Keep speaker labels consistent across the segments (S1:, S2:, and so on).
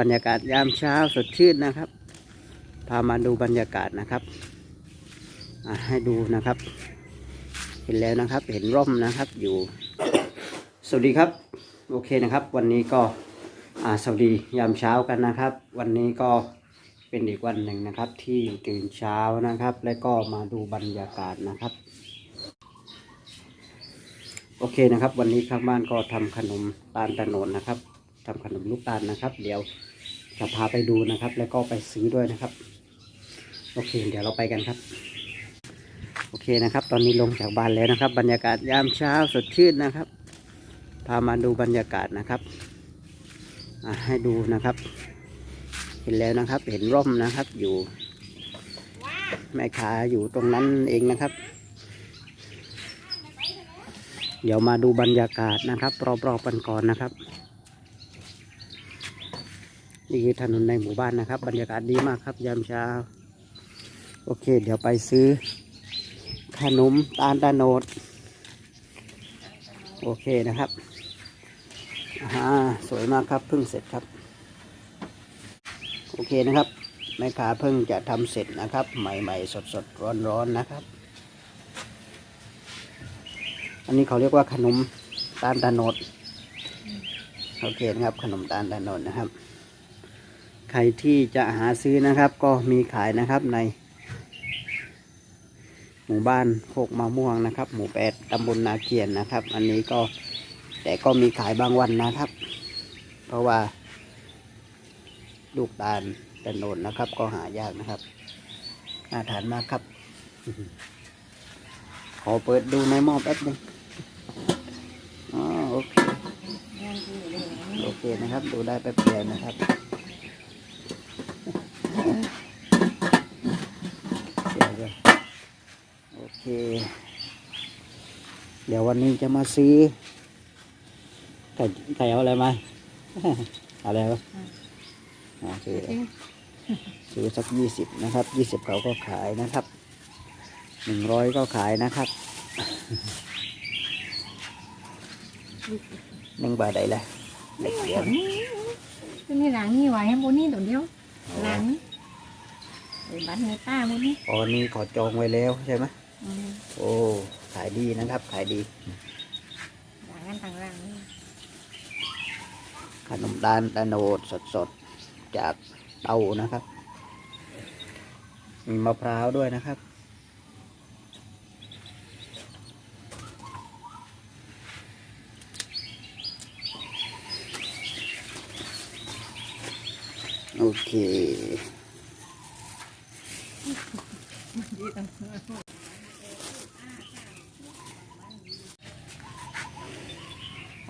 S1: บรรยากาศยามเช้าสดชื่นนะครับ พามาดูบรรยากาศนะครับให้ดูนะครับ เห็นแล้วนะครับ เห็นร่มนะครับอยู่ สวัสดีครับ โอเคนะครับ วันนี้ก็สวัสดียามเช้ากันนะครับ วันนี้ก็เป็นอีกวันหนึ่งนะครับ ที่ตื่นเช้านะครับ และก็มาดูบรรยากาศนะครับ โอเคนะครับ วันนี้ข้างบ้านก็ทำขนมตาลตะโนนนะครับ ทำขนมลูกตาลนะครับ เดี๋ยวจะพาไปดูนะครับ แล้วก็ไปซื้อด้วยนะครับ โอเค เดี๋ยวเราไปกันครับ โอเคนะครับ ตอนนี้ลงจากบ้านแล้วนะครับ บรรยากาศยามเช้าสดชื่นนะครับ พามาดูบรรยากาศนะครับให้ดูนะครับ เห็นแล้วนะครับ เห็นร่มนะครับอยู่แม่ค้าอยู่ตรงนั้นเองนะครับ เดี๋ยวมาดูบรรยากาศนะครับ รอบๆกันก่อนนะครับ นี่คือถนนในหมู่บ้านนะครับ บรรยากาศดีมากครับ ยามเช้า โอเค เดี๋ยวไปซื้อ ขนมตาลตะโนด โอเคนะครับอ่าสวยมากครับเพิ่งเสร็จครับ โอเคนะครับแม่ค้าเพิ่งจะทำเสร็จนะครับ ใหม่ๆ สดๆ ร้อนๆนะครับ อันนี้เขาเรียกว่าขนมตาลตะโนดโอเคนะครับ ขนมตาลตะโนดนะครับ ครที่จะหาซื้อนะครับ ก็มีขายนะครับใน หมู่บ้านโคกมะม่วงนะครับ หมู่แปดตำบลนาเกียนนะครับ อันนี้ก็แต่ก็มีขายบางวันนะครับ เพราะว่า ลูกตาลตะโนดนะครับ ก็หายากนะครับน่าทานมากครับ ขอเปิดดูในหม้อแป๊บหนึงอ๋อโอเคโอเคนะครับ ดูได้แป๊บเดียวนะครับ โอเค เดี๋ยววันนี้จะมาซื้อ ไก่ไก่เอาอะไรมา อะไรวะซื้อซื้อสักยี่สิบนะครับยี่สิบเขาก็ขายนะครับหนึ่งร้อยก็ขายนะครับหนึ่งบาทใดละเล็กเดียว
S2: cái này là như vậy em bố ní đồ điếu làm để bán người ta bố ní
S1: อ๋อนี่ขอจองไว้แล้วใช่ไหมโอ้ขายดีนะครับ ขายดี
S2: là ăn thằng làm
S1: ขนมตาลตะโนดสดๆ จากเตานะครับ มีมะพร้าวด้วยนะครับ โอเค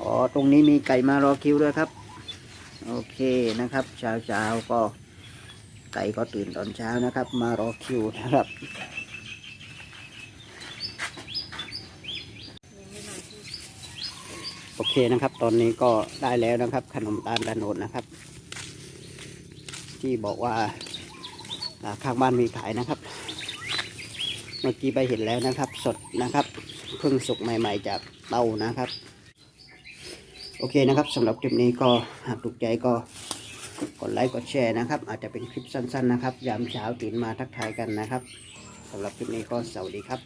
S1: อ๋อ ตรงนี้มีไก่มารอคิวด้วยครับ โอเคนะครับเช้าเช้าๆก็ไก่ก็ตื่นตอนเช้านะครับ มารอคิวนะครับโอเคนะครับ ตอนนี้ก็ได้แล้วนะครับ ขนมตาลตะโนดนะครับ ที่บอกว่าอ่าข้างบ้านมีขายนะครับ เมื่อกี้ไปเห็นแล้วนะครับ สดนะครับเพิ่งสุกใหม่ ๆ จากเตานะครับ โอเคนะครับสำหรับคลิปนี้ก็หากถูกใจก็กดไลค์กดแชร์นะครับ อาจจะเป็นคลิปสั้นๆนะครับ ยามเช้าตื่นมาทักทายกันนะครับสำหรับคลิปนี้ก็สวัสดีครับ